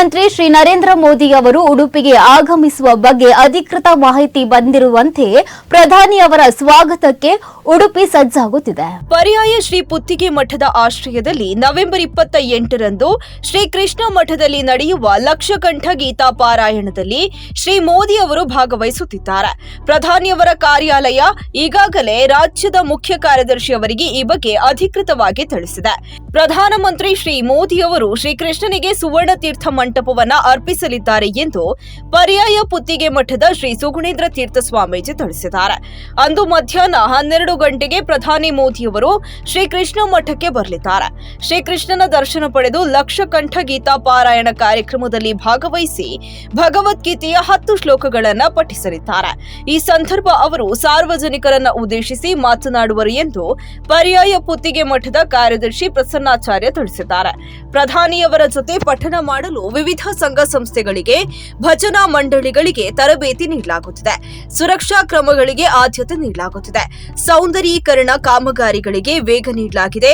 ಪ್ರಧಾನಮಂತ್ರಿ ಶ್ರೀ ನರೇಂದ್ರ ಮೋದಿ ಅವರು ಉಡುಪಿಗೆ ಆಗಮಿಸುವ ಬಗ್ಗೆ ಅಧಿಕೃತ ಮಾಹಿತಿ ಬಂದಿರುವಂತೆ ಪ್ರಧಾನಿ ಅವರ ಸ್ವಾಗತಕ್ಕೆ ಉಡುಪಿ ಸಜ್ಜಾಗುತ್ತಿದೆ. ಪರ್ಯಾಯ ಶ್ರೀ ಪುತ್ತಿಗೆ ಮಠದ ಆಶ್ರಯದಲ್ಲಿ ನವೆಂಬರ್ ಇಪ್ಪತ್ತ ಎಂಟರಂದು ಶ್ರೀ ಕೃಷ್ಣ ಮಠದಲ್ಲಿ ನಡೆಯುವ ಲಕ್ಷಕಂಠ ಗೀತಾ ಪಾರಾಯಣದಲ್ಲಿ ಶ್ರೀ ಮೋದಿ ಅವರು ಭಾಗವಹಿಸುತ್ತಿದ್ದಾರೆ. ಪ್ರಧಾನಿಯವರ ಕಾರ್ಯಾಲಯ ಈಗಾಗಲೇ ರಾಜ್ಯದ ಮುಖ್ಯ ಕಾರ್ಯದರ್ಶಿ ಅವರಿಗೆ ಈ ಬಗ್ಗೆ ಅಧಿಕೃತವಾಗಿ ತಿಳಿಸಿದೆ. ಪ್ರಧಾನಮಂತ್ರಿ ಶ್ರೀ ಮೋದಿ ಅವರು ಶ್ರೀಕೃಷ್ಣನಿಗೆ ಸುವರ್ಣ ತೀರ್ಥ ಮಂಟಪವನ್ನ ಅರ್ಪಿಸಲಿದ್ದಾರೆ ಎಂದು ಪರ್ಯಾಯ ಪುತ್ತಿಗೆ ಮಠದ ಶ್ರೀ ಸುಗುಣೇಂದ್ರ ತೀರ್ಥ ಸ್ವಾಮೀಜಿ ತಿಳಿಸಿದ್ದಾರೆ. ಅಂದು ಮಧ್ಯಾಹ್ನ ಹನ್ನೆರಡು ಗಂಟೆಗೆ ಪ್ರಧಾನಿ ಮೋದಿಯವರು ಶ್ರೀಕೃಷ್ಣ ಮಠಕ್ಕೆ ಬರಲಿದ್ದಾರೆ. ಶ್ರೀಕೃಷ್ಣನ ದರ್ಶನ ಪಡೆದು ಲಕ್ಷಕಂಠ ಗೀತಾ ಪಾರಾಯಣ ಕಾರ್ಯಕ್ರಮದಲ್ಲಿ ಭಾಗವಹಿಸಿ ಭಗವದ್ಗೀತೆಯ ಹತ್ತು ಶ್ಲೋಕಗಳನ್ನು ಪಠಿಸಲಿದ್ದಾರೆ. ಈ ಸಂದರ್ಭ ಅವರು ಸಾರ್ವಜನಿಕರನ್ನ ಉದ್ದೇಶಿಸಿ ಮಾತನಾಡುವರು ಎಂದು ಪರ್ಯಾಯ ಪುತ್ತಿಗೆ ಮಠದ ಕಾರ್ಯದರ್ಶಿ ಪ್ರಸನ್ನಾಚಾರ್ಯ ತಿಳಿಸಿದ್ದಾರೆ. ಪ್ರಧಾನಿಯವರ ಜೊತೆ ಪಠಣ ಮಾಡಲು ವಿವಿಧ ಸಂಘ ಸಂಸ್ಥೆಗಳಿಗೆ, ಭಜನಾ ಮಂಡಳಿಗಳಿಗೆ ತರಬೇತಿ ನೀಡಲಾಗುತ್ತಿದೆ. ಸುರಕ್ಷಾ ಕ್ರಮಗಳಿಗೆ ಆದ್ಯತೆ ನೀಡಲಾಗುತ್ತಿದೆ. ಸೌಂದರ್ಯೀಕರಣ ಕಾಮಗಾರಿಗಳಿಗೆ ವೇಗ ನೀಡಲಾಗಿದೆ.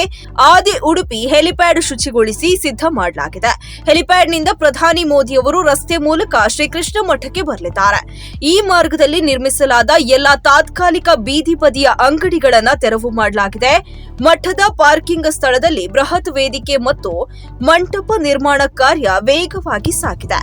ಆದಿ ಉಡುಪಿ ಹೆಲಿಪ್ಯಾಡ್ ಶುಚಿಗೊಳಿಸಿ ಸಿದ್ಧ ಮಾಡಲಾಗಿದೆ. ಹೆಲಿಪ್ಯಾಡ್ನಿಂದ ಪ್ರಧಾನಿ ಮೋದಿ ಅವರು ರಸ್ತೆ ಮೂಲಕ ಶ್ರೀಕೃಷ್ಣ ಮಠಕ್ಕೆ ಬರಲಿದ್ದಾರೆ. ಈ ಮಾರ್ಗದಲ್ಲಿ ನಿರ್ಮಿಸಲಾದ ಎಲ್ಲಾ ತಾತ್ಕಾಲಿಕ ಬೀದಿ ಬದಿಯ ಅಂಗಡಿಗಳನ್ನು ತೆರವು ಮಾಡಲಾಗಿದೆ. ಮಠದ ಪಾರ್ಕಿಂಗ್ ಸ್ಥಳದಲ್ಲಿ ಬೃಹತ್ ವೇದಿಕೆ ಮತ್ತು ಮಂಟಪ ನಿರ್ಮಾಣ ಕಾರ್ಯ ವೇಗವಾಗಿ ಸಾಗಿದೆ